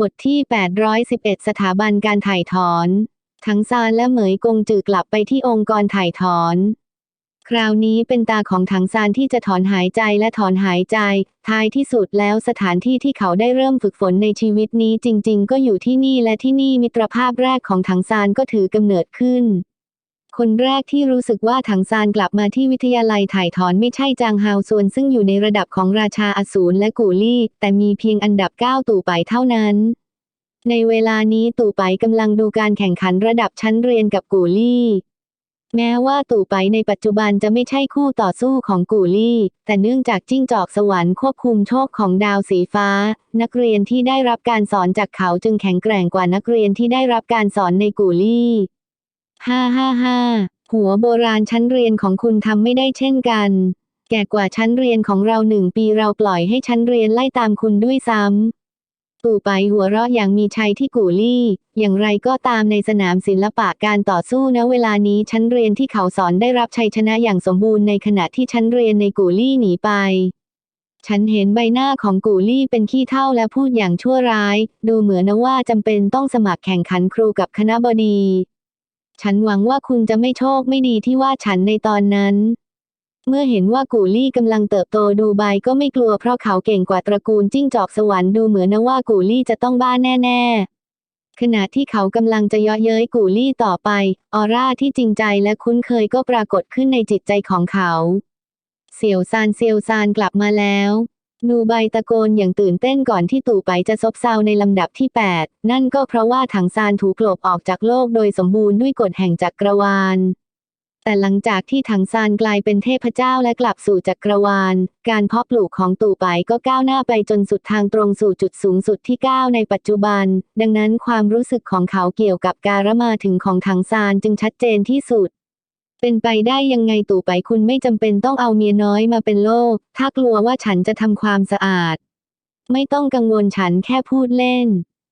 บทที่ 811 สถาบันการถ่ายถอน ทั้งซานและเหมยกงจือกลับไปที่องค์กรถ่ายถอน คราวนี้เป็นตาของถังซานที่จะถอนหายใจและถอนหายใจ ท้ายที่สุดแล้วสถานที่ที่เขาได้เริ่มฝึกฝนในชีวิตนี้จริง ๆ ก็อยู่ที่นี่และที่นี่มิตรภาพแรกของถังซานก็ถือกำเนิดขึ้น คนแรกที่รู้สึกว่าถังซานกลับมาที่วิทยาลัยถ่ายถอนไม่ใช่จางฮาวซวนซึ่งอยู่ในระดับของราชาอสูรและกูลี่ แต่มีเพียงอันดับ 9 ตู่ไปเท่านั้น ในเวลานี้ตู่ไปกำลังดูการแข่งขันระดับชั้นเรียนกับกูลี่แม้ว่าตู่ไปในปัจจุบันจะไม่ใช่คู่ต่อสู้ของกูลี่ แต่เนื่องจากจิ้งจอกสวรรค์ควบคุมโชคของดาวสีฟ้า นักเรียนที่ได้รับการสอนจากเขาจึงแข็งแกร่งกว่านักเรียนที่ได้รับการสอนในกูลี่ ฮ่าฮ่าฮ่าหัวโบราณชั้นเรียนของคุณทำไม่ได้เช่นกัน แก่กว่าชั้นเรียนของเราหนึ่งปีเราปล่อยให้ชั้นเรียนไล่ตามคุณด้วยซ้ำตู่ไปหัวเราะอย่างมีชัยที่กูลี่ อย่างไรก็ตามในสนามศิลปะการต่อสู้ณเวลานี้ชั้นเรียนที่เขาสอนได้รับชัยชนะอย่างสมบูรณ์ในขณะที่ชั้นเรียนในกูลี่หนีไปฉันเห็นใบหน้าของกูลี่เป็นขี้เท่าและพูดอย่างชั่วร้าย ดูเหมือนว่าจำเป็นต้องสมัครแข่งขันครูกับคณะบดี ฉันหวังว่าคุณจะไม่โชคไม่ดีที่ว่าฉันในตอนนั้น เมื่อเห็นว่ากูลี่กำลังเติบโตดูไบก็ไม่กลัวเพราะเขาเก่งกว่าตระกูลจิ้งจอกสวรรค์ดูเหมือนนะว่ากูลี่จะต้องบ้าแน่ ๆ ขณะที่เขากำลังจะเยาะเย้ยกูลี่ต่อไป ออร่าที่จริงใจและคุ้นเคยก็ปรากฏขึ้นในจิตใจของเขา เสี่ยวซานเสี่ยวซานกลับมาแล้ว นูไบตะโกนอย่างตื่นเต้นก่อนที่ตู่ไปจะซบเซาในลำดับที่ 8 นั่นก็เพราะว่าถังซานถูกกลบออกจากโลกโดยสมบูรณ์ด้วยกฎแห่งจักรวาล แต่หลังจากที่ถังซานกลายเป็นเทพเจ้าและกลับสู่จักรวาล การเพาะปลูกของตู่ไปก็ก้าวหน้าไปจนสุดทางตรงสู่จุดสูงสุดที่ก้าวในปัจจุบัน ดังนั้นความรู้สึกของเขาเกี่ยวกับการมาถึงของถังซานจึงชัดเจนที่สุด เป็นไปได้ยังไงตู่ไปคุณไม่จำเป็นต้องเอาเมียน้อยมาเป็นโลก ถ้ากลัวว่าฉันจะทำความสะอาด ไม่ต้องกังวลฉันแค่พูดเล่น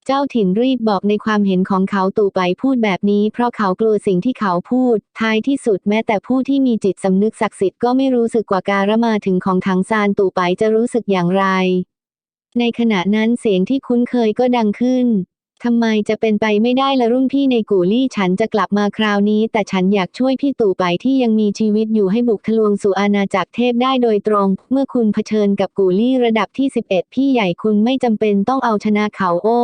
เจ้าถิ่นรีบบอกในความเห็นของเขาตู่ไปพูดแบบนี้ เพราะเขากลัวสิ่งที่เขาพูด ท้ายที่สุดแม้แต่ผู้ที่มีจิตสำนึกศักดิ์สิทธิ์ก็ไม่รู้สึกกว่าการมาถึงของทางซานตู่ไปจะรู้สึกอย่างไร ในขณะนั้นเสียงที่คุ้นเคยก็ดังขึ้น ทำไมจะเป็นไปไม่ได้ละรุ่นพี่ในกูลี่ฉันจะกลับมาคราวนี้ แต่ฉันอยากช่วยพี่ตู่ไปที่ยังมีชีวิตอยู่ให้บุกทะลวงสู่อาณาจักรเทพได้โดยตรง เมื่อคุณเผชิญกับกูลี่ระดับที่ 11 พี่ใหญ่คุณไม่จำเป็นต้องเอาชนะเขาโอ้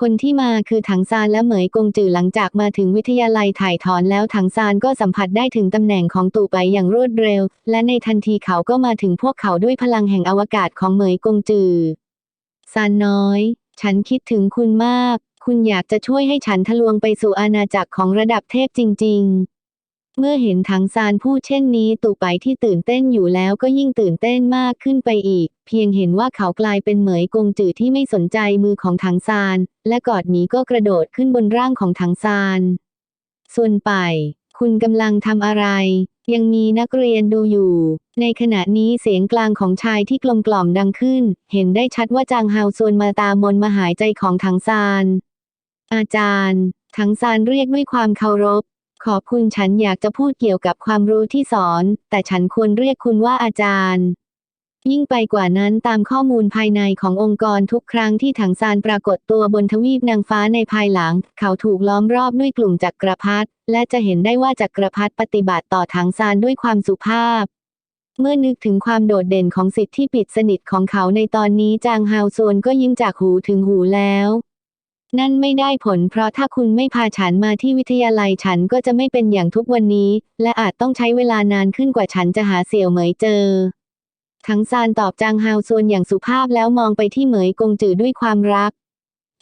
คนที่มาคือถังซานและเหมยกงจือหลังจากมาถึงวิทยาลัยถ่ายถอนแล้วถังซานก็สัมผัสได้ถึงตำแหน่งของตู่ไปอย่างรวดเร็ว และในทันทีเขาก็มาถึงพวกเขาด้วยพลังแห่งอวกาศของเหมยกงจือซานน้อย ฉันคิดถึงคุณมาก คุณอยากจะช่วยให้ฉันทะลวงไปสู่อาณาจักรของระดับเทพจริง ๆ เมื่อเห็นถังซานพูดเช่นนี้ตู่ไปที่ตื่นเต้นอยู่แล้วก็ยิ่งตื่นเต้นมากขึ้นไปอีก เพียงเห็นว่าเขากลายเป็นเหมยกงจือที่ไม่สนใจมือของถังซาน และกอดหนีก็กระโดดขึ้นบนร่างของถังซาน ส่วนไป คุณกำลังทำอะไร ยังมีนักเรียนดูอยู่ ในขณะนี้เสียงกลางของชายที่กลมกล่อมดังขึ้น เห็นได้ชัดว่าจางฮาวซวนมาตามมนมาหายใจของถังซาน อาจารย์ ถังซานเรียกด้วยความเคารพ ขอบคุณฉันอยากจะพูดเกี่ยวกับความรู้ที่สอน แต่ฉันควรเรียกคุณว่าอาจารย์ ยิ่งไปกว่านั้นตามข้อมูลภายในขององค์กรทุกครั้งที่ถังซานปรากฏตัวบนทวีปนางฟ้าในภายหลัง เขาถูกล้อมรอบด้วยกลุ่มจักรพรรดิและจะเห็นได้ว่าจักรพรรดิปฏิบัติต่อถังซานด้วยความสุภาพ เมื่อนึกถึงความโดดเด่นของสิทธิ์ที่ปิดสนิทของเขาในตอนนี้จางฮาวซวนก็ยิ้มจากหูถึงหูแล้ว นั่นไม่ได้ผลเพราะถ้าคุณไม่พาฉันมาที่วิทยาลัยฉันก็จะไม่เป็นอย่างทุกวันนี้ และอาจต้องใช้เวลานานขึ้นกว่าฉันจะหาเสี่ยวเหมยเจอ ทั้งซานตอบจางฮาวซวนอย่างสุภาพแล้วมองไปที่เหมยกงจือด้วยความรัก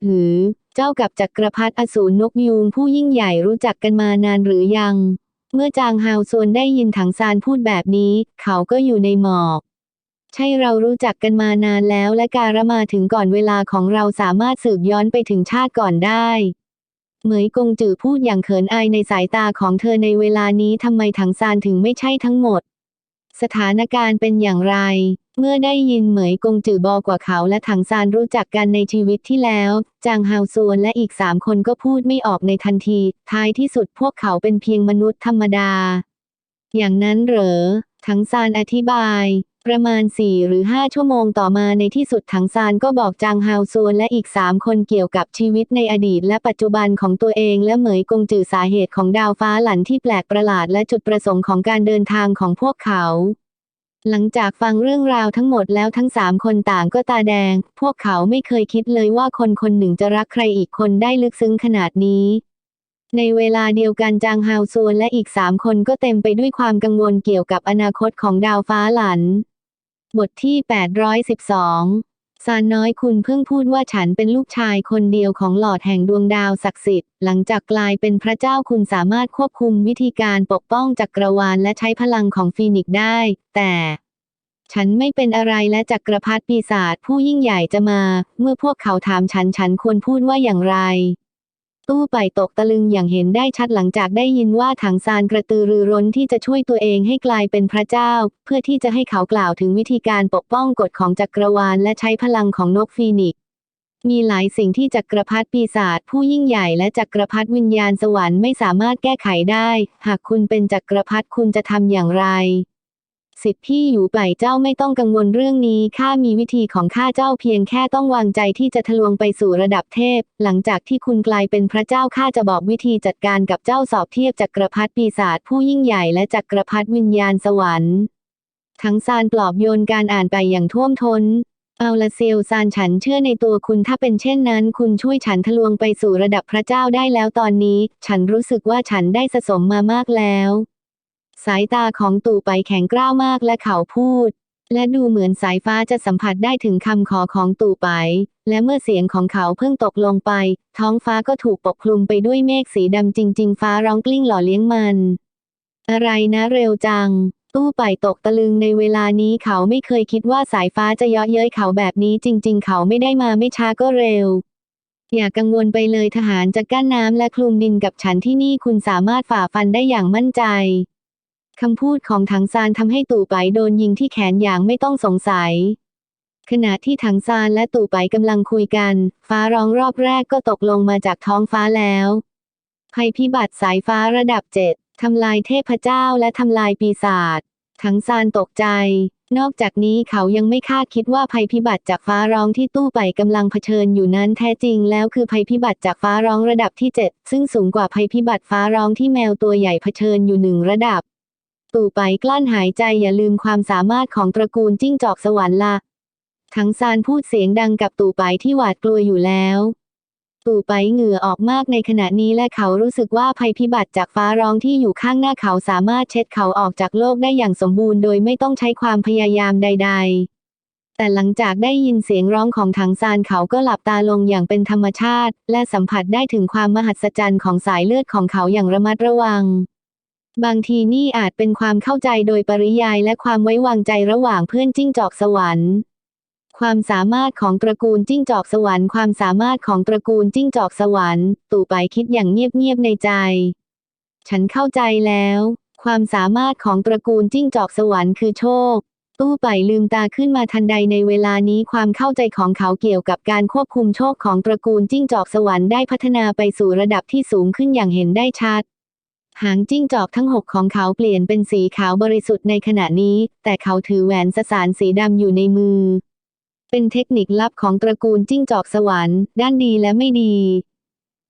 หือ เจ้ากับจักรพรรดิอสูรนกยูงผู้ยิ่งใหญ่รู้จักกันมานานหรือยัง เมื่อจางฮาวซวนได้ยินถังซานพูดแบบนี้ เขาก็อยู่ในหมอก ใช่เรารู้จักกันมานานแล้วและการมาถึงก่อนเวลาของเราสามารถสืบย้อนไปถึงชาติก่อนได้เหมยกงจือพูดอย่างเขินอายในสายตาของเธอในเวลานี้ทำไมถังซานถึงไม่ใช่ทั้งหมด สถานการณ์เป็นอย่างไร เมื่อได้ยินเหมยกงจือบอกว่าเขาและถังซานรู้จักกันในชีวิตที่แล้ว จางฮาวซวนและอีกสามคนก็พูดไม่ออกในทันที ท้ายที่สุดพวกเขาเป็นเพียงมนุษย์ธรรมดา อย่างนั้นเหรอ ถังซานอธิบาย ประมาณ 4 หรือ 5 ชั่วโมงต่อมาในที่สุดถังซานก็บอกจางฮาวซวนและอีก 3 คนเกี่ยวกับชีวิตในอดีตและปัจจุบันของตัวเองและเหมยกงจือสาเหตุของดาวฟ้าหลันที่แปลกประหลาดและจุดประสงค์ของการเดินทางของพวกเขา หลังจากฟังเรื่องราวทั้งหมดแล้วทั้งสามคนต่างก็ตาแดง พวกเขาไม่เคยคิดเลยว่าคนคนหนึ่งจะรักใครอีกคนได้ลึกซึ้งขนาดนี้ในเวลาเดียวกันจางฮาวซวนและอีกสามคนก็เต็มไปด้วยความกังวลเกี่ยวกับอนาคตของดาวฟ้าหลัน บทที่ 812 ซานน้อยคุณเพิ่งพูดว่าฉันเป็นลูกชายคนเดียวของหลอดแห่งดวงดาวศักดิ์สิทธิ์ หลังจากกลายเป็นพระเจ้าคุณสามารถควบคุมวิธีการปกป้องจักรวาลและใช้พลังของฟีนิกซ์ได้ แต่ฉันไม่เป็นอะไรและจักรพรรดิปีศาจผู้ยิ่งใหญ่จะมา เมื่อพวกเขาถามฉันฉันควรพูดว่าอย่างไร ตู้ไปตกตะลึงอย่างเห็นได้ชัดหลังจากได้ยินว่าถังซานกระตือรือร้นที่จะช่วยตัวเองให้กลายเป็นพระเจ้า เพื่อที่จะให้เขากล่าวถึงวิธีการปกป้องกฎของจักรวาลและใช้พลังของนกฟีนิกมีหลายสิ่งที่จักรพรรดิปีศาจผู้ยิ่งใหญ่และจักรพรรดิวิญญาณสวรรค์ไม่สามารถแก้ไขได้ หากคุณเป็นจักรพรรดิคุณจะทำอย่างไร สิทธิ์พี่อยู่ไปเจ้าไม่ต้องกังวลเรื่องนี้ข้ามีวิธีของข้าเจ้าเพียงแค่ต้องวางใจที่จะทะลวงไปสู่ระดับเทพ หลังจากที่คุณกลายเป็นพระเจ้าข้าจะบอกวิธีจัดการกับเจ้าสอบเทียบจักรพรรดิปีศาจผู้ยิ่งใหญ่และจักรพรรดิวิญญาณสวรรค์ ทั้งซานปลอบโยนการอ่านไปอย่างท่วมท้นเอาละเซลซานฉันเชื่อในตัวคุณถ้าเป็นเช่นนั้น คุณช่วยฉันทะลวงไปสู่ระดับพระเจ้าได้แล้วตอนนี้ ฉันรู้สึกว่าฉันได้สะสมมามากแล้ว สายตาของตู่ไปแข็งกร้าวมากและเขาพูด และดูเหมือนสายฟ้าจะสัมผัสได้ถึงคำขอของตู่ไป และเมื่อเสียงของเขาเพิ่งตกลงไป ท้องฟ้าก็ถูกปกคลุมไปด้วยเมฆสีดำจริง ๆ ฟ้าร้องกลิ้งหล่อเลี้ยงมัน อะไรนะเร็วจัง ตู้ไปตกตะลึงในเวลานี้เขาไม่เคยคิดว่าสายฟ้าจะเยาะเย้ยเขาแบบนี้จริง ๆ เขาไม่ได้มาไม่ช้าก็เร็วอย่ากังวลไปเลยทหารจะกั้นน้ำและคลุมดินกับฉันที่นี่คุณสามารถฝ่าฟันได้อย่างมั่นใจ คำพูดของถังซานทำให้ตู่ไปโดนยิงที่แขนอย่างไม่ต้องสงสัย ขณะที่ถังซานและตู่ไปกำลังคุยกัน ฟ้าร้องรอบแรกก็ตกลงมาจากท้องฟ้าแล้ว ภัยพิบัติสายฟ้าระดับเจ็ดทำลายเทพเจ้าและทำลายปีศาจถังซานตกใจ นอกจากนี้เขายังไม่คาดคิดว่าภัยพิบัติจากฟ้าร้องที่ตู้ไปกำลังเผชิญอยู่นั้นแท้จริงแล้วคือภัยพิบัติจากฟ้าร้องระดับที่ 7 ซึ่งสูงกว่าภัยพิบัติฟ้าร้องที่แมวตัวใหญ่เผชิญอยู่หนึ่งระดับ ตู่ไปกลั้นหายใจอย่าลืมความสามารถของตระกูลจิ้งจอกสวรรค์ละถังซานพูดเสียงดังกับตู่ไปที่หวาดกลัวอยู่แล้ว ตู่ไปเหงื่อออกมากในขณะนี้และเขารู้สึกว่าภัยพิบัติจากฟ้าร้องที่อยู่ข้างหน้าเขาสามารถเช็ดเขาออกจากโลกได้อย่างสมบูรณ์โดยไม่ต้องใช้ความพยายามใด ๆแต่หลังจากได้ยินเสียงร้องของถังซานเขาก็หลับตาลงอย่างเป็นธรรมชาติ และสัมผัสได้ถึงความมหัศจรรย์ของสายเลือดของเขาอย่างระมัดระวัง บางทีนี่อาจเป็นความเข้าใจโดยปริยายและความไว้วางใจระหว่างเพื่อนจิ้งจอกสวรรค์ความสามารถของตระกูลจิ้งจอกสวรรค์ความสามารถของตระกูลจิ้งจอกสวรรค์ตู่ไปคิดอย่างเงียบๆในใจ ฉันเข้าใจแล้ว ความสามารถของตระกูลจิ้งจอกสวรรค์คือโชค ตู้ไปลืมตาขึ้นมาทันใดในเวลานี้ความเข้าใจของเขาเกี่ยวกับการควบคุมโชคของตระกูลจิ้งจอกสวรรค์ได้พัฒนาไปสู่ระดับที่สูงขึ้นอย่างเห็นได้ชัด หางจิ้งจอกทั้งหกของเขาเปลี่ยนเป็นสีขาวบริสุทธิ์ในขณะนี้ แต่เขาถือแหวนสสารสีดำอยู่ในมือ เป็นเทคนิคลับของตระกูลจิ้งจอกสวรรค์ด้านดีและไม่ดี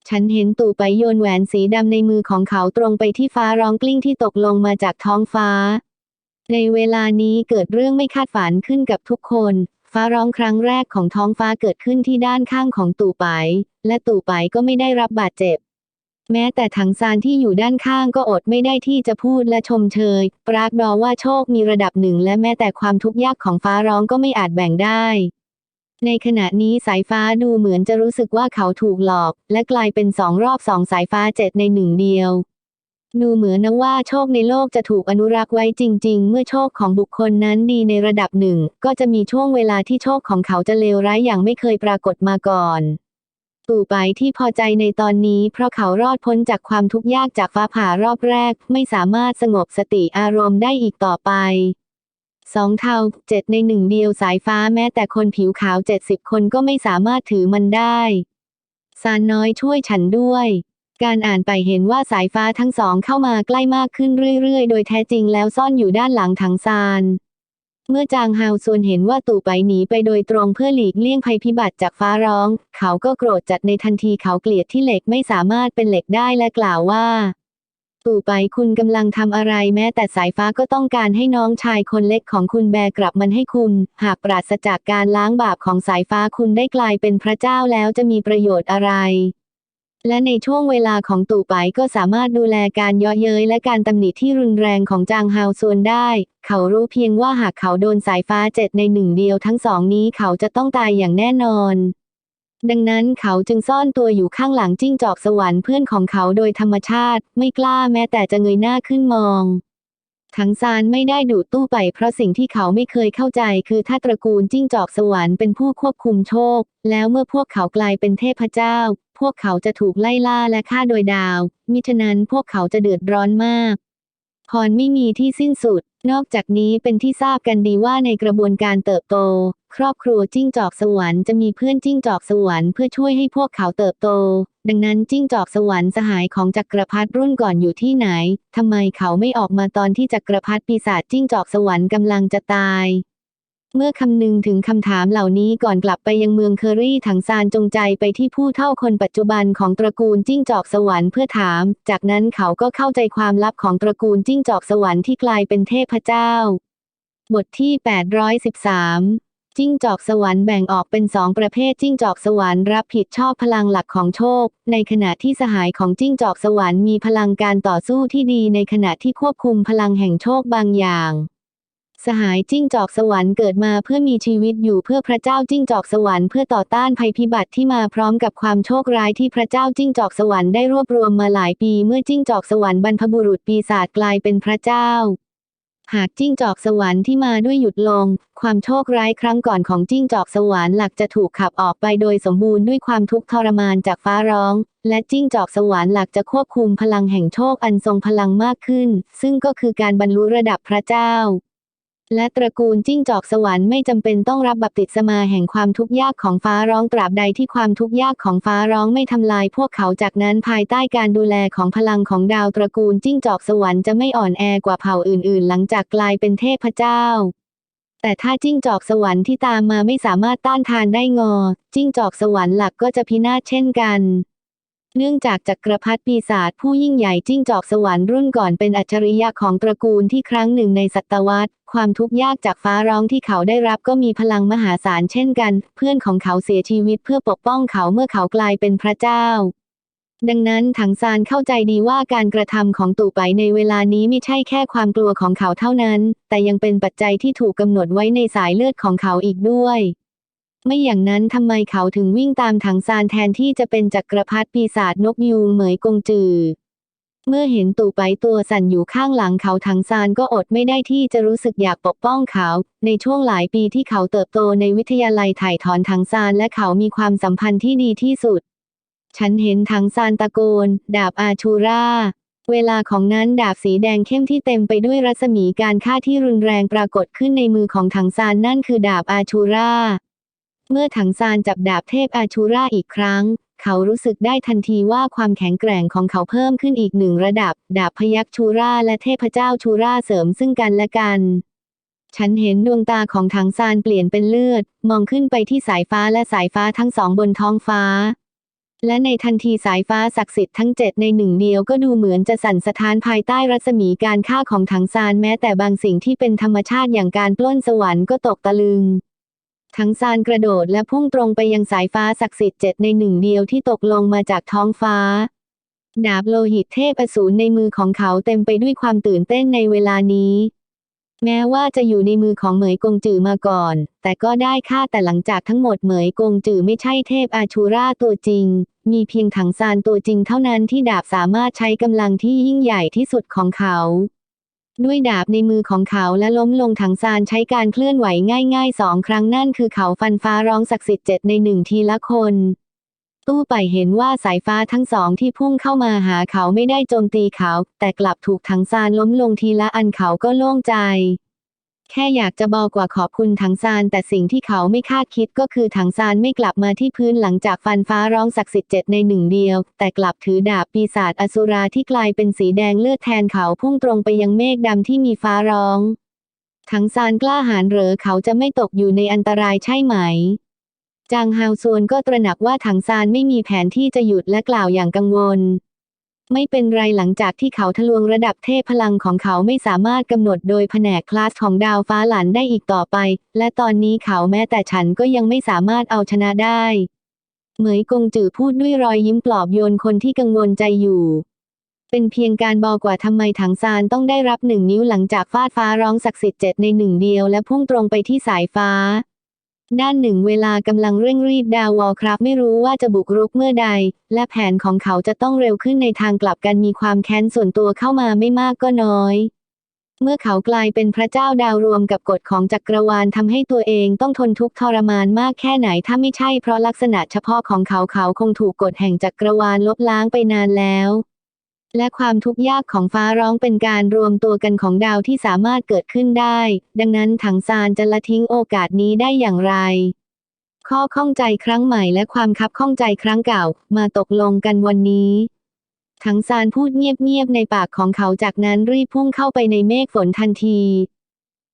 ฉันเห็นตู่ไปโยนแหวนสีดำในมือของเขาตรงไปที่ฟ้าร้องกลิ้งที่ตกลงมาจากท้องฟ้า ในเวลานี้เกิดเรื่องไม่คาดฝันขึ้นกับทุกคน ฟ้าร้องครั้งแรกของท้องฟ้าเกิดขึ้นที่ด้านข้างของตู่ไป และตู่ไปก็ไม่ได้รับบาดเจ็บ แม้แต่ถังซานที่อยู่ด้านข้างก็อดไม่ได้ที่จะพูดและชมเชย ปรากดอว่าโชคมีระดับหนึ่งและแม้แต่ความทุกข์ยากของฟ้าร้องก็ไม่อาจแบ่งได้ ในขณะนี้สายฟ้าดูเหมือนจะรู้สึกว่าเขาถูกหลอก และกลายเป็นสองรอบสองสายฟ้าเจ็ดในหนึ่งเดียวดูเหมือนนะว่าโชคในโลกจะถูกอนุรักษ์ไว้จริง ๆ เมื่อโชคของบุคคลนั้นดีในระดับหนึ่ง ก็จะมีช่วงเวลาที่โชคของเขาจะเลวร้ายอย่างไม่เคยปรากฏมาก่อน ตู่ไปที่พอใจในตอนนี้ เพราะเขารอดพ้นจากความทุกข์ยากจากฟ้าผ่ารอบแรก ไม่สามารถสงบสติอารมณ์ได้อีกต่อไปสองเท่าเจ็ดในหนึ่งเดียวสายฟ้าแม้แต่คนผิวขาวเจ็ดสิบคนก็ไม่สามารถถือมันได้ซานน้อยช่วยฉันด้วย การอ่านไปเห็นว่าสายฟ้าทั้งสองเข้ามาใกล้มากขึ้นเรื่อยๆ โดยแท้จริงแล้วซ่อนอยู่ด้านหลังถังซาน เมื่อจางฮาวซวนเห็นว่าตู่ไปหนีไปโดยตรงเพื่อหลีกเลี่ยงภัยพิบัติจากฟ้าร้อง เขาก็โกรธจัดในทันทีเขาเกลียดที่เหล็กไม่สามารถเป็นเหล็กได้และกล่าวว่า ตู่ไปคุณกำลังทำอะไรแม้แต่สายฟ้าก็ต้องการให้น้องชายคนเล็กของคุณแบกลับมันให้คุณ หากปราศจากการล้างบาปของสายฟ้าคุณได้กลายเป็นพระเจ้าแล้วจะมีประโยชน์อะไร และในช่วงเวลาของตู่ไปก็สามารถดูแลการย่อเย้ยและการตำหนิที่รุนแรงของจางฮาวซวนได้ เขารู้เพียงว่าหากเขาโดนสายฟ้าเจ็ดในหนึ่งเดียวทั้งสองนี้เขาจะต้องตายอย่างแน่นอน ดังนั้นเขาจึงซ่อนตัวอยู่ข้างหลังจิ้งจอกสวรรค์เพื่อนของเขาโดยธรรมชาติ ไม่กล้าแม้แต่จะเงยหน้าขึ้นมองถังซานไม่ได้ดูตู้ไปเพราะสิ่งที่เขาไม่เคยเข้าใจคือถ้าตระกูลจิ้งจอกสวรรค์เป็นผู้ควบคุมโชค แล้วเมื่อพวกเขากลายเป็นเทพเจ้า พวกเขาจะถูกไล่ล่าและฆ่าโดยดาว มิฉะนั้นพวกเขาจะเดือดร้อนมาก พรไม่มีที่สิ้นสุด นอกจากนี้เป็นที่ทราบกันดีว่าในกระบวนการเติบโต ครอบครัวจิ้งจอกสวรรค์จะมีเพื่อนจิ้งจอกสวรรค์เพื่อช่วยให้พวกเขาเติบโต ดังนั้นจิ้งจอกสวรรค์สหายของจักรพรรดิรุ่นก่อนอยู่ที่ไหนทำไมเขาไม่ออกมาตอนที่จักรพรรดิปีศาจจิ้งจอกสวรรค์กำลังจะตาย เมื่อคำนึงถึงคำถามเหล่านี้ก่อนกลับไปยังเมืองเคอรี่ถังซานจงใจไปที่ผู้เท่าคนปัจจุบันของตระกูลจิ้งจอกสวรรค์เพื่อถาม จากนั้นเขาก็เข้าใจความลับของตระกูลจิ้งจอกสวรรค์ที่กลายเป็นเทพเจ้า บทที่ 813จิ้งจอกสวรรค์แบ่งออกเป็นสองประเภทจิ้งจอกสวรรค์รับผิดชอบพลังหลักของโชค ในขณะที่สหายของจิ้งจอกสวรรค์มีพลังการต่อสู้ที่ดีในขณะที่ควบคุมพลังแห่งโชคบางอย่าง สหายจิ้งจอกสวรรค์เกิดมาเพื่อมีชีวิตอยู่เพื่อพระเจ้าจิ้งจอกสวรรค์เพื่อต่อต้านภัยพิบัติที่มาพร้อมกับความโชคร้ายที่พระเจ้าจิ้งจอกสวรรค์ได้รวบรวมมาหลายปีเมื่อจิ้งจอกสวรรค์บรรพบุรุษปีศาจกลายเป็นพระเจ้า หากจิ้งจอกสวรรค์ที่มาด้วยหยุดลง ความโชคร้ายครั้งก่อนของจิ้งจอกสวรรค์หลักจะถูกขับออกไปโดยสมบูรณ์ด้วยความทุกข์ทรมานจากฟ้าร้อง และจิ้งจอกสวรรค์หลักจะควบคุมพลังแห่งโชคอันทรงพลังมากขึ้น ซึ่งก็คือการบรรลุระดับพระเจ้า และตระกูลจิ้งจอกสวรรค์ไม่จำเป็นต้องรับบัพติศมาแห่งความทุกข์ยากของฟ้าร้องตราบใดที่ความทุกข์ยากของฟ้าร้องไม่ทำลายพวกเขาจากนั้นภายใต้การดูแลของพลังของดาวตระกูลจิ้งจอกสวรรค์จะไม่อ่อนแอกว่าเผ่าอื่นๆ หลังจากกลายเป็นเทพเจ้า แต่ถ้าจิ้งจอกสวรรค์ที่ตามมาไม่สามารถต้านทานได้งอ จิ้งจอกสวรรค์หลักก็จะพินาศเช่นกัน เนื่องจากจักรพรรดิปีศาจผู้ยิ่งใหญ่จิ้งจอกสวรรค์รุ่นก่อนเป็นอัจฉริยะของตระกูลที่ครั้งหนึ่งในศตวรรษ ความทุกข์ยากจากฟ้าร้องที่เขาได้รับก็มีพลังมหาศาลเช่นกัน เพื่อนของเขาเสียชีวิตเพื่อปกป้องเขาเมื่อเขากลายเป็นพระเจ้า ดังนั้นถังซานเข้าใจดีว่าการกระทำของตู่ไปในเวลานี้ไม่ใช่แค่ความกลัวของเขาเท่านั้น แต่ยังเป็นปัจจัยที่ถูกกำหนดไว้ในสายเลือดของเขาอีกด้วย ไม่อย่างนั้นทำไมเขาถึงวิ่งตามถังซานแทนที่จะเป็นจักรพรรดิปีศาจนกยูงเหมยกงจือ เมื่อเห็นตู่ไปตัวสั่นอยู่ข้างหลังเขาถังซานก็อดไม่ได้ที่จะรู้สึกอยากปกป้องเขา ในช่วงหลายปีที่เขาเติบโตในวิทยาลัยถ่ายถอนถังซานและเขามีความสัมพันธ์ที่ดีที่สุด ฉันเห็นถังซานตะโกน ดาบอาชูราเวลาของนั้นดาบสีแดงเข้มที่เต็มไปด้วยรัศมีการฆ่าที่รุนแรงปรากฏขึ้นในมือของถังซานนั่นคือดาบอาชูรา เมื่อถังซานจับดาบเทพอาชูราอีกครั้ง เขารู้สึกได้ทันทีว่าความแข็งแกร่งของเขาเพิ่มขึ้นอีกหนึ่งระดับ ดาบพยัคชูราและเทพเจ้าชูราเสริมซึ่งกันและกัน ฉันเห็นดวงตาของถังซานเปลี่ยนเป็นเลือด มองขึ้นไปที่สายฟ้าและสายฟ้าทั้งสองบนท้องฟ้า และในทันทีสายฟ้าศักดิ์สิทธิ์ทั้งเจ็ดในหนึ่งเดียวก็ดูเหมือนจะสั่นสะท้านภายใต้รัศมีการฆ่าของถังซานแม้แต่บางสิ่งที่เป็นธรรมชาติอย่างการปล้นสวรรค์ก็ตกตะลึง ถังซานกระโดดและพุ่งตรงไปยังสายฟ้าศักดิ์สิทธิ์เจ็ดในหนึ่งเดียวที่ตกลงมาจากท้องฟ้า ดาบโลหิตเทพอสูรในมือของเขาเต็มไปด้วยความตื่นเต้นในเวลานี้ แม้ว่าจะอยู่ในมือของเหมยกงจือมาก่อน แต่ก็ได้ค่าแต่หลังจากทั้งหมดเหมยกงจือไม่ใช่เทพอาชูราตัวจริง มีเพียงถังซานตัวจริงเท่านั้นที่ดาบสามารถใช้กำลังที่ยิ่งใหญ่ที่สุดของเขา ด้วยดาบในมือของเขาและล้มลงถังซานใช้การเคลื่อนไหวง่ายๆสองครั้งนั่นคือเขาฟันฟ้าร้องศักดิ์สิทธิ์เจ็ดในหนึ่งทีละคน ตู้ไปเห็นว่าสายฟ้าทั้งสองที่พุ่งเข้ามาหาเขาไม่ได้โจมตีเขา แต่กลับถูกถังซานล้มลงทีละอันเขาก็โล่งใจ แค่อยากจะบอกว่าขอบคุณถังซานแต่สิ่งที่เขาไม่คาดคิดก็คือถังซานไม่กลับมาที่พื้นหลังจากฟันฟ้าร้องศักดิ์สิทธิ์เจ็ดในหนึ่งเดียว แต่กลับถือดาบปีศาจอสุราที่กลายเป็นสีแดงเลือดแทนเขาพุ่งตรงไปยังเมฆดำที่มีฟ้าร้อง ถังซานกล้าหาญเหรอเขาจะไม่ตกอยู่ในอันตรายใช่ไหมจางฮาวซวนก็ตระหนักว่าถังซานไม่มีแผนที่จะหยุดและกล่าวอย่างกังวล ไม่เป็นไรหลังจากที่เขาทะลวงระดับเทพพลังของเขาไม่สามารถกำหนดโดยแผนกคลาสของดาวฟ้าหลันได้อีกต่อไป และตอนนี้เขาแม้แต่ฉันก็ยังไม่สามารถเอาชนะได้ เหมยกงจือพูดด้วยรอยยิ้มปลอบโยนคนที่กังวลใจอยู่ เป็นเพียงการบอกว่าทำไมถังซานต้องได้รับหนึ่งนิ้วหลังจากฟาดฟ้าร้องศักดิ์สิทธิ์เจ็ดในหนึ่งเดียวและพุ่งตรงไปที่สายฟ้า ด้านหนึ่งเวลากำลังเร่งรีบดาววอลครับไม่รู้ว่าจะบุกรุกเมื่อใด และแผนของเขาจะต้องเร็วขึ้นในทางกลับกันมีความแค้นส่วนตัวเข้ามาไม่มากก็น้อย เมื่อเขากลายเป็นพระเจ้าดาวรวมกับกฎของจักรวาลทำให้ตัวเองต้องทนทุกข์ทรมานมากแค่ไหนถ้าไม่ใช่เพราะลักษณะเฉพาะของเขาเขาคงถูกกฎแห่งจักรวาลลบล้างไปนานแล้ว และความทุกข์ยากของฟ้าร้องเป็นการรวมตัวกันของดาวที่สามารถเกิดขึ้นได้ ดังนั้นถังซานจะละทิ้งโอกาสนี้ได้อย่างไร ข้อข้องใจครั้งใหม่และความคับข้องใจครั้งเก่า มาตกลงกันวันนี้ถังซานพูดเงียบๆในปากของเขาจากนั้นรีบพุ่งเข้าไปในเมฆฝนทันที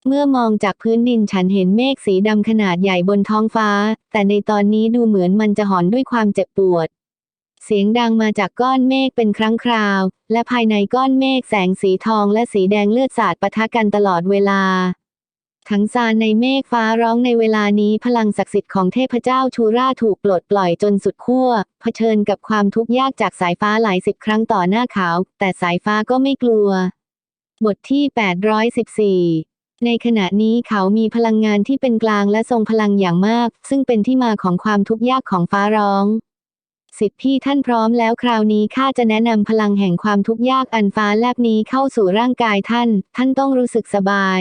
เมื่อมองจากพื้นดินฉันเห็นเมฆสีดำขนาดใหญ่บนท้องฟ้า แต่ในตอนนี้ดูเหมือนมันจะหอนด้วยความเจ็บปวด เสียงดังมาจากก้อนเมฆเป็นครั้งคราว และภายในก้อนเมฆแสงสีทองและสีแดงเลือดสาดปะทะกันตลอดเวลาทั้งซานในเมฆฟ้าร้องในเวลานี้พลังศักดิ์สิทธิ์ของเทพเจ้าชูราถูกปลดปล่อยจนสุดขั้ว เผชิญกับความทุกข์ยากจากสายฟ้าหลายสิบครั้งต่อหน้าเขา แต่สายฟ้าก็ไม่กลัว บทที่ 814ในขณะนี้เขามีพลังงานที่เป็นกลางและทรงพลังอย่างมาก ซึ่งเป็นที่มาของความทุกข์ยากของฟ้าร้อง สิทธิพี่ท่านพร้อมแล้วคราวนี้ข้าจะแนะนำพลังแห่งความทุกข์ยากอันฟ้าแลบนี้เข้าสู่ร่างกายท่าน ท่านต้องรู้สึกสบาย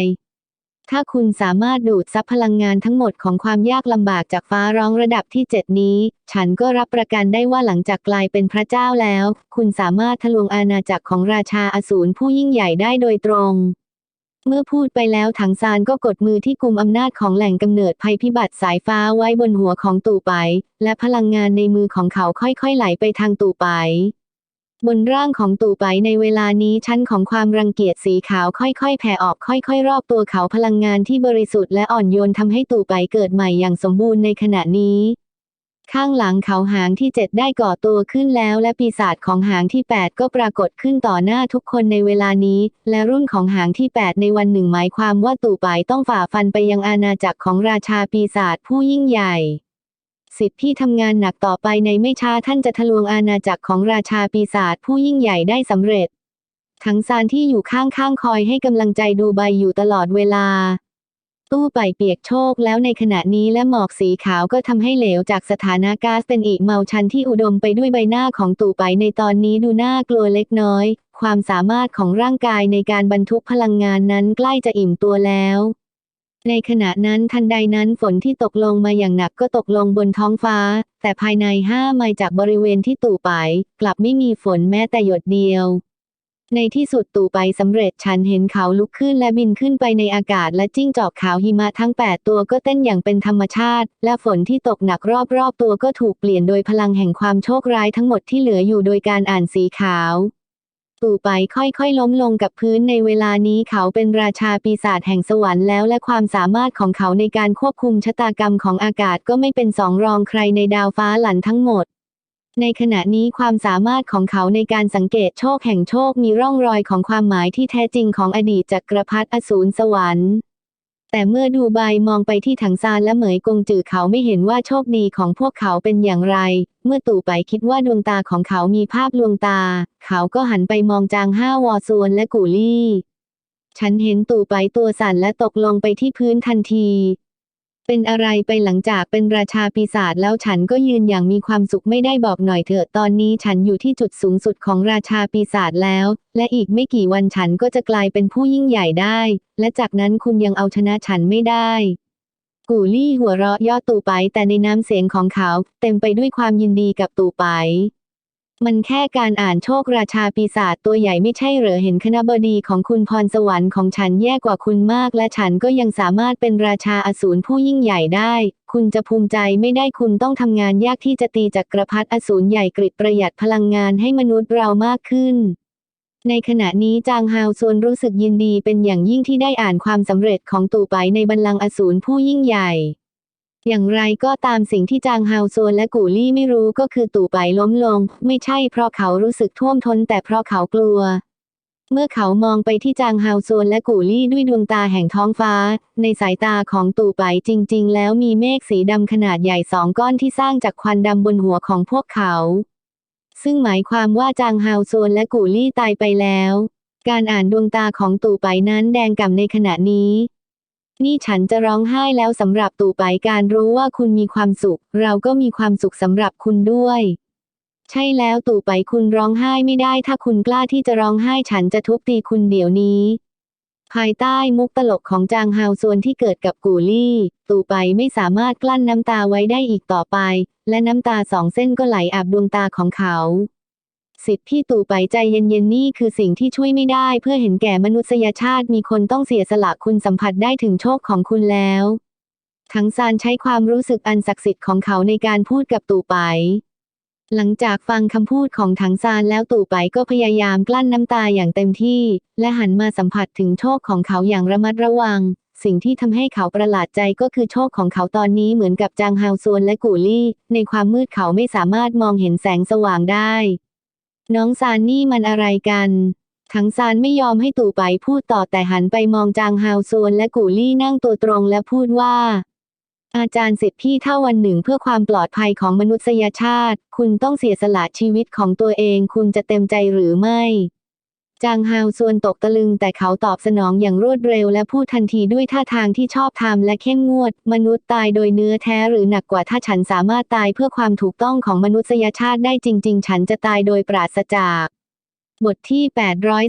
ถ้าคุณสามารถดูดซับพลังงานทั้งหมดของความยากลำบากจากฟ้าร้องระดับที่เจ็ดนี้ ฉันก็รับประกันได้ว่าหลังจากกลายเป็นพระเจ้าแล้ว คุณสามารถทะลวงอาณาจักรของราชาอสูรผู้ยิ่งใหญ่ได้โดยตรง เมื่อพูดไปแล้วถังซานก็กดมือที่กุมอำนาจของแหล่งกำเนิดภัยพิบัติสายฟ้าไว้บนหัวของตู่ไป และพลังงานในมือของเขาค่อยๆไหลไปทางตู่ไป บนร่างของตู่ไปในเวลานี้ชั้นของความรังเกียจสีขาวค่อยๆ แผ่ออกค่อยๆ รอบตัวเขาพลังงานที่บริสุทธิ์และอ่อนโยนทำให้ตู่ไปเกิดใหม่อย่างสมบูรณ์ในขณะนี้ ข้างหลังเขาหางที่เจ็ดได้ก่อตัวขึ้นแล้วและปีศาจของหางที่ 8 ก็ปรากฏขึ้นต่อหน้าทุกคนในเวลานี้ และรุ่นของหางที่ 8 ในวันหนึ่งหมายความว่าตู่ไปต้องฝ่าฟันไปยังอาณาจักรของราชาปีศาจผู้ยิ่งใหญ่สิทธิ์ที่ทำงานหนักต่อไปในไม่ช้าท่านจะทะลวงอาณาจักรของราชาปีศาจผู้ยิ่งใหญ่ได้สำเร็จ ทั้งซานที่อยู่ข้างๆคอยให้กำลังใจดูใบอยู่ตลอดเวลา ตู้ไปเปียกโชกแล้วในขณะนี้และหมอกสีขาวก็ทำให้เหลวจากสถานะก๊าซเป็นอีกเมาชันที่อุดมไปด้วยใบหน้าของตู่ไปในตอนนี้ดูน่ากลัวเล็กน้อย ความสามารถของร่างกายในการบรรทุกพลังงานนั้นใกล้จะอิ่มตัวแล้วในขณะนั้นทันใดนั้นฝนที่ตกลงมาอย่างหนักก็ตกลงบนท้องฟ้า แต่ภายในห้าไมล์จากบริเวณที่ตู่ไป กลับไม่มีฝนแม้แต่หยดเดียว ในที่สุดตู่ไปสำเร็จฉันเห็นเขาลุกขึ้นและบินขึ้นไปในอากาศและจิ้งจอกขาวหิมะทั้ง 8 ตัวก็เต้นอย่างเป็นธรรมชาติ และฝนที่ตกหนักรอบๆตัวก็ถูกเปลี่ยนโดยพลังแห่งความโชคร้ายทั้งหมดที่เหลืออยู่โดยการอ่านสีขาว ตู่ไปค่อยๆ ล้มลงกับพื้นในเวลานี้เขาเป็นราชาปีศาจแห่งสวรรค์แล้วและความสามารถของเขาในการควบคุมชะตากรรมของอากาศก็ไม่เป็นสองรองใครในดาวฟ้าหลันทั้งหมด ในขณะนี้ความสามารถของเขาในการสังเกตโชคแห่งโชคมีร่องรอยของความหมายที่แท้จริงของอดีตจักรพรรดิอสูรสวรรค์ แต่เมื่อดูใบมองไปที่ถังซานและเหมยกงจือเขาไม่เห็นว่าโชคดีของพวกเขาเป็นอย่างไร เมื่อตู่ไปคิดว่าดวงตาของเขามีภาพลวงตา เขาก็หันไปมองจางห้าวอซวนและกูลี่ ฉันเห็นตู่ไปตัวสั่นและตกลงไปที่พื้นทันที เป็นอะไรไปหลังจากเป็นราชาปีศาจแล้วฉันก็ยืนอย่างมีความสุขไม่ได้บอกหน่อยเถอะตอนนี้ฉันอยู่ที่จุดสูงสุดของราชาปีศาจแล้ว และอีกไม่กี่วันฉันก็จะกลายเป็นผู้ยิ่งใหญ่ได้ และจากนั้นคุณยังเอาชนะฉันไม่ได้ กูลี่หัวเราะย่อตู่ไปแต่ในน้ำเสียงของเขา เต็มไปด้วยความยินดีกับตู่ไป มันแค่การอ่านโชคราชาปีศาจตัวใหญ่ไม่ใช่เหรอเห็นคณบดีของคุณพรสวรรค์ของฉันแย่กว่าคุณมาก และฉันก็ยังสามารถเป็นราชาอสูรผู้ยิ่งใหญ่ได้ คุณจะภูมิใจไม่ได้คุณต้องทำงานยากที่จะตีจักรพรรดิอสูรใหญ่กริดประหยัดพลังงานให้มนุษย์เรามากขึ้นในขณะนี้จางฮาวซวนรู้สึกยินดีเป็นอย่างยิ่งที่ได้อ่านความสำเร็จของตู่ไปในบัลลังก์อสูรผู้ยิ่งใหญ่ อย่างไรก็ตามสิ่งที่จางฮาวซวนและกูลี่ไม่รู้ก็คือตู่ไปล้มลง ไม่ใช่เพราะเขารู้สึกท่วมท้นแต่เพราะเขากลัว เมื่อเขามองไปที่จางฮาวซวนและกูลี่ด้วยดวงตาแห่งท้องฟ้า ในสายตาของตู่ไปจริง ๆ แล้วมีเมฆสีดำขนาดใหญ่สองก้อนที่สร้างจากควันดำบนหัวของพวกเขา ซึ่งหมายความว่าจางฮาวซวนและกูลี่ตายไปแล้ว การอ่านดวงตาของตู่ไปนั้นแดงก่ำในขณะนี้ นี่ฉันจะร้องไห้แล้วสำหรับตู่ไปการรู้ว่าคุณมีความสุข เราก็มีความสุขสำหรับคุณด้วย ใช่แล้วตู่ไปคุณร้องไห้ไม่ได้ ถ้าคุณกล้าที่จะร้องไห้ฉันจะทุบตีคุณเดี๋ยวนี้ ภายใต้มุกตลกของจางฮาวซวนที่เกิดกับกูลี่ ตู่ไปไม่สามารถกลั้นน้ำตาไว้ได้อีกต่อไป และน้ำตาสองเส้นก็ไหลอาบดวงตาของเขา สิทธิ์พี่ตู่ไปใจเย็นๆนี่คือสิ่งที่ช่วยไม่ได้เพื่อเห็นแก่มนุษยชาติมีคนต้องเสียสละคุณสัมผัสได้ถึงโชคของคุณแล้ว ทั้งซานใช้ความรู้สึกอันศักดิ์สิทธิ์ของเขาในการพูดกับตู่ไป หลังจากฟังคำพูดของถังซานแล้วตู่ไปก็พยายามกลั้นน้ำตาอย่างเต็มที่ และหันมาสัมผัสถึงโชคของเขาอย่างระมัดระวัง สิ่งที่ทำให้เขาประหลาดใจก็คือโชคของเขาตอนนี้เหมือนกับจางฮาวซวนและกูลี่ ในความมืดเขาไม่สามารถมองเห็นแสงสว่างได้ น้องซานนี่มันอะไรกันทั้งซานไม่ยอมให้ตู่ไปพูดต่อแต่หันไปมองจางฮาวซวนและกูลี่นั่งตัวตรงและพูดว่า อาจารย์สิทธิ์พี่ถ้าวันหนึ่งเพื่อความปลอดภัยของมนุษยชาติ คุณต้องเสียสละชีวิตของตัวเอง คุณจะเต็มใจหรือไม่ จางฮาวซวนตกตะลึงแต่เขาตอบสนองอย่างรวดเร็วและพูดทันทีด้วยท่าทางที่ชอบธรรมและเข้มงวด มนุษย์ตายโดยเนื้อแท้หรือหนักกว่าถ้าฉันสามารถตายเพื่อความถูกต้องของมนุษยชาติได้จริง ๆ ฉันจะตายโดยปราศจาก บทที่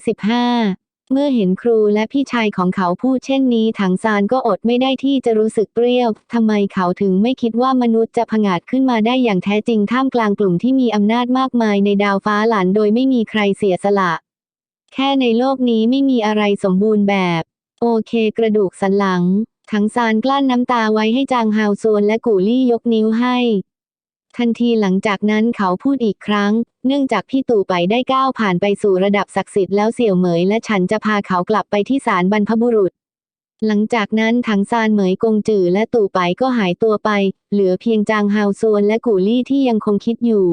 815เมื่อเห็นครูและพี่ชายของเขาพูดเช่นนี้ถังซานก็อดไม่ได้ที่จะรู้สึกเปรี้ยว ทำไมเขาถึงไม่คิดว่ามนุษย์จะผงาดขึ้นมาได้อย่างแท้จริงท่ามกลางกลุ่มที่มีอำนาจมากมายในดาวฟ้าหลานโดยไม่มีใครเสียสละ แค่ในโลกนี้ไม่มีอะไรสมบูรณ์แบบ โอเคกระดูกสันหลัง ถังซานกลั้นน้ำตาไว้ให้จางฮาวโซนและกูลี่ยกนิ้วให้ ทันทีหลังจากนั้นเขาพูดอีกครั้ง เนื่องจากพี่ตู่ไปได้ก้าวผ่านไปสู่ระดับศักดิ์สิทธิ์แล้วเสี่ยวเหมยและฉันจะพาเขากลับไปที่ศาลบรรพบุรุษหลังจากนั้นถังซานเหมยกงจือและตู่ไปก็หายตัวไป เหลือเพียงจางฮาวซวนและกูลี่ที่ยังคงคิดอยู่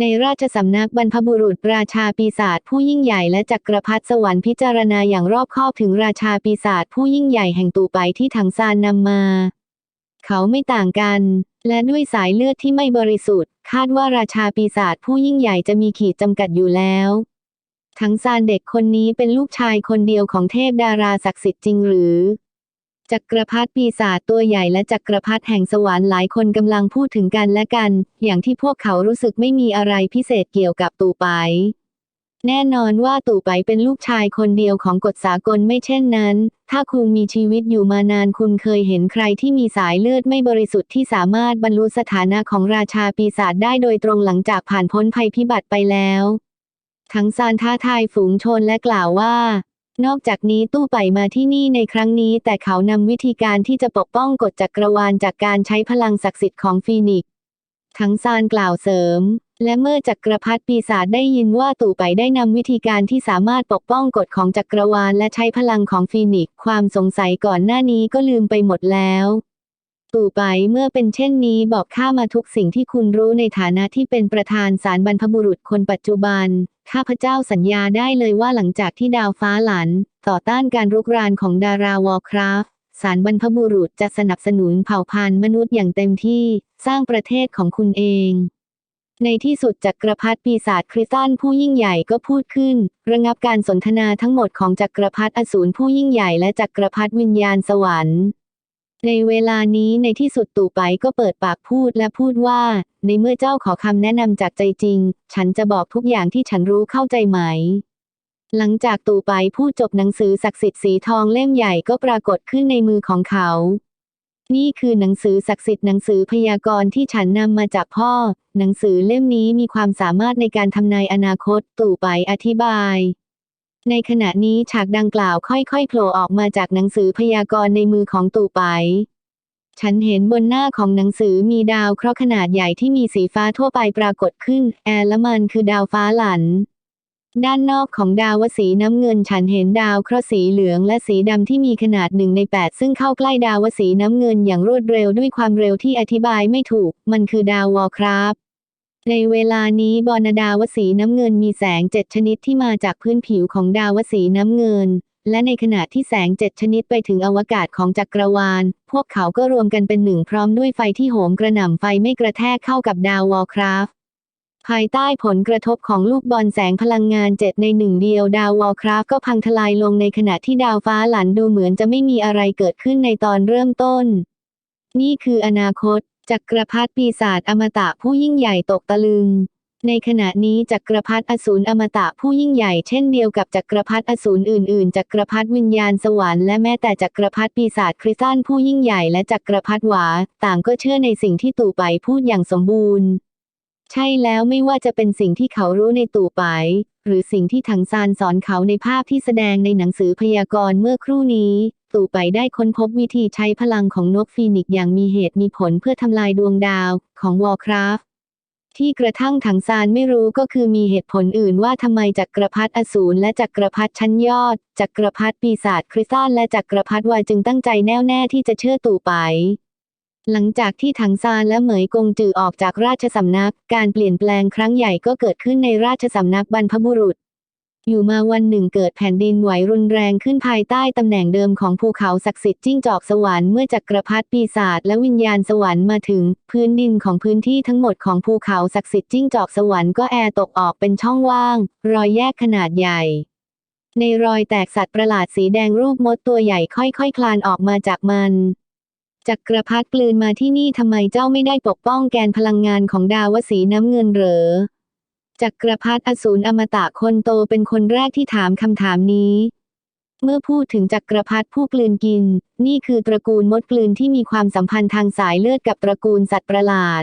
ในราชสำนักบรรพบุรุษราชาปีศาจผู้ยิ่งใหญ่และจักรพรรดิสวรรค์พิจารณาอย่างรอบคอบถึงราชาปีศาจผู้ยิ่งใหญ่แห่งตูไปที่ถังซานนำมา เขาไม่ต่างกัน และด้วยสายเลือดที่ไม่บริสุทธิ์ คาดว่าราชาปีศาจผู้ยิ่งใหญ่จะมีขีดจำกัดอยู่แล้วทั้งซานเด็กคนนี้เป็นลูกชายคนเดียวของเทพดาราศักดิ์สิทธิ์จริงหรือ จักรพรรดิปีศาจตัวใหญ่และจักรพรรดิแห่งสวรรค์หลายคนกำลังพูดถึงกันและกัน อย่างที่พวกเขารู้สึกไม่มีอะไรพิเศษเกี่ยวกับตู่ไป แน่นอนว่าตู่ไปเป็นลูกชายคนเดียวของกฎสากลไม่เช่นนั้น ถ้าคุณมีชีวิตอยู่มานานคุณเคยเห็นใครที่มีสายเลือดไม่บริสุทธิ์ที่สามารถบรรลุสถานะของราชาปีศาจได้โดยตรงหลังจากผ่านพ้นภัยพิบัติไปแล้วทั้งซานท้าทายฝูงชนและกล่าวว่า นอกจากนี้ตู้ไปมาที่นี่ในครั้งนี้แต่เขานำวิธีการที่จะปกป้องกฎจักรวาลจากการใช้พลังศักดิ์สิทธิ์ของฟีนิกซ์ทั้งซานกล่าวเสริม และเมื่อจักรพรรดิปีศาจได้ยินว่าตู่ไปได้นำวิธีการที่สามารถปกป้องกฎของจักรวาลและใช้พลังของฟีนิกซ์ความสงสัยก่อนหน้านี้ก็ลืมไปหมดแล้วตู่ไปเมื่อเป็นเช่นนี้บอกข้ามาทุกสิ่งที่คุณรู้ในฐานะที่เป็นประธานศาลบรรพบุรุษคนปัจจุบัน ข้าพเจ้าสัญญาได้เลยว่าหลังจากที่ดาวฟ้าหลัน ต่อต้านการรุกรานของดาราวอลคราฟศาลบรรพบุรุษจะสนับสนุนเผ่าพันธุ์มนุษย์อย่างเต็มที่สร้างประเทศของคุณเอง ในที่สุดจักรพรรดิปีศาจคริสตันผู้ยิ่งใหญ่ก็พูดขึ้น ระงับการสนทนาทั้งหมดของจักรพรรดิอสูรผู้ยิ่งใหญ่และจักรพรรดิวิญญาณสวรรค์ ในเวลานี้ในที่สุดตู่ไปก็เปิดปากพูดและพูดว่า ในเมื่อเจ้าขอคำแนะนำจากใจจริง ฉันจะบอกทุกอย่างที่ฉันรู้เข้าใจไหม หลังจากตู่ไปพูดจบหนังสือศักดิ์สิทธิ์สีทองเล่มใหญ่ก็ปรากฏขึ้นในมือของเขา นี่คือหนังสือศักดิ์สิทธิ์หนังสือพยากรณ์ที่ฉันนำมาจากพ่อ หนังสือเล่มนี้มีความสามารถในการทำนายอนาคต ตู่ไปอธิบาย ในขณะนี้ฉากดังกล่าวค่อยๆโผล่ออกมาจากหนังสือพยากรณ์ในมือของตู่ไปฉันเห็นบนหน้าของหนังสือมีดาวเคราะห์ขนาดใหญ่ที่มีสีฟ้าทั่วไปปรากฏขึ้น แอร์และมันคือดาวฟ้าหลัน ด้านนอกของดาวสีน้ำเงินฉันเห็นดาวเคราะห์สีเหลืองและสีดำที่มีขนาดหนึ่งในแปดซึ่งเข้าใกล้ดาวสีน้ำเงินอย่างรวดเร็วด้วยความเร็วที่อธิบายไม่ถูก มันคือดาววอลครับ ในเวลานี้บอลดาวสีน้ำเงินมีแสงเจ็ดชนิดที่มาจากพื้นผิวของดาวสีน้ำเงิน และในขณะที่แสงเจ็ดชนิดไปถึงอวกาศของจักรวาล พวกเขาก็รวมกันเป็นหนึ่งพร้อมด้วยไฟที่โหมกระหน่ำไฟไม่กระแทกเข้ากับดาววอลครับภายใต้ผลกระทบของลูกบอลแสงพลังงานเจ็ดในหนึ่งเดียวดาววอลคราฟก็พังทลายลงในขณะที่ดาวฟ้าหลันดูเหมือนจะไม่มีอะไรเกิดขึ้นในตอนเริ่มต้น นี่คืออนาคต จักรพรรดิปีศาจอมตะผู้ยิ่งใหญ่ตกตะลึง ในขณะนี้จักรพรรดิอสูรอมตะผู้ยิ่งใหญ่เช่นเดียวกับจักรพรรดิอสูรอื่นๆจักรพรรดิวิญญาณสวรรค์และแม้แต่จักรพรรดิปีศาจคริสตันผู้ยิ่งใหญ่และจักรพรรดิหวา ต่างก็เชื่อในสิ่งที่ตู่ไปพูดอย่างสมบูรณ์ ใช่แล้วไม่ว่าจะเป็นสิ่งที่เขารู้ในตู่ไป หรือสิ่งที่ถังซานสอนเขาในภาพที่แสดงในหนังสือพยากรณ์เมื่อครู่นี้ ตู่ไปได้ค้นพบวิธีใช้พลังของนกฟีนิกซ์อย่างมีเหตุมีผลเพื่อทำลายดวงดาวของวอลคราฟที่กระทั่งถังซานไม่รู้ก็คือมีเหตุผลอื่นว่าทำไมจักรพรรดิอสูรและจักรพรรดิชั้นยอด จักรพรรดิปีศาจคริสตัลและจักรพรรดิวายจึงตั้งใจแน่วแน่ที่จะเชื่อตู่ไปหลังจากที่ถังซานและเหมยกงจือออกจากราชสำนัก การเปลี่ยนแปลงครั้งใหญ่ก็เกิดขึ้นในราชสำนักบรรพบุรุษ อยู่มาวันหนึ่งเกิดแผ่นดินไหวรุนแรงขึ้นภายใต้ตำแหน่งเดิมของภูเขาศักดิ์สิทธิ์จิ้งจอกสวรรค์เมื่อจักรพรรดิปีศาจและวิญญาณสวรรค์มาถึง พื้นดินของพื้นที่ทั้งหมดของภูเขาศักดิ์สิทธิ์จิ้งจอกสวรรค์ก็แอร์ตกออกเป็นช่องว่าง รอยแยกขนาดใหญ่ ในรอยแตกสัตว์ประหลาดสีแดงรูปมดตัวใหญ่ค่อยๆคคลานออกมาจากมันจักรพรรดิกลืนมาที่นี่ทำไมเจ้าไม่ได้ปกป้องแกนพลังงานของดาวสีน้ำเงินเหรอ จักรพรรดิอสูรอมตะคนโตเป็นคนแรกที่ถามคำถามนี้ เมื่อพูดถึงจักรพรรดิผู้กลืนกิน นี่คือตระกูลมดกลืนที่มีความสัมพันธ์ทางสายเลือดกับตระกูลสัตว์ประหลาด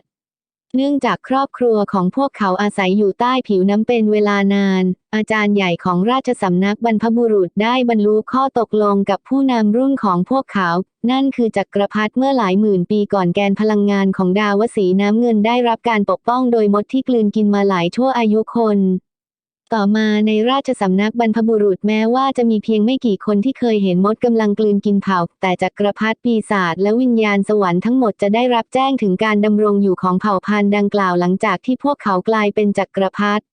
เนื่องจากครอบครัวของพวกเขาอาศัยอยู่ใต้ผิวน้ำเป็นเวลานาน อาจารย์ใหญ่ของราชสำนักบรรพบุรุษได้บรรลุข้อตกลงกับผู้นำรุ่นของพวกเขา นั่นคือจักรพรรดิเมื่อหลายหมื่นปีก่อนแกนพลังงานของดาวสีน้ำเงินได้รับการปกป้องโดยมดที่กลืนกินมาหลายชั่วอายุคน ต่อมาในราชสำนักบรรพบุรุษแม้ว่าจะมีเพียงไม่กี่คนที่เคยเห็นมดกำลังกลืนกินเผาแต่จักรพรรดิปีศาจและวิญญาณสวรรค์ทั้งหมดจะได้รับแจ้งถึงการดำรงอยู่ของเผ่าพันธุ์ดังกล่าวหลังจากที่พวกเขากลายเป็นจักรพรรดิ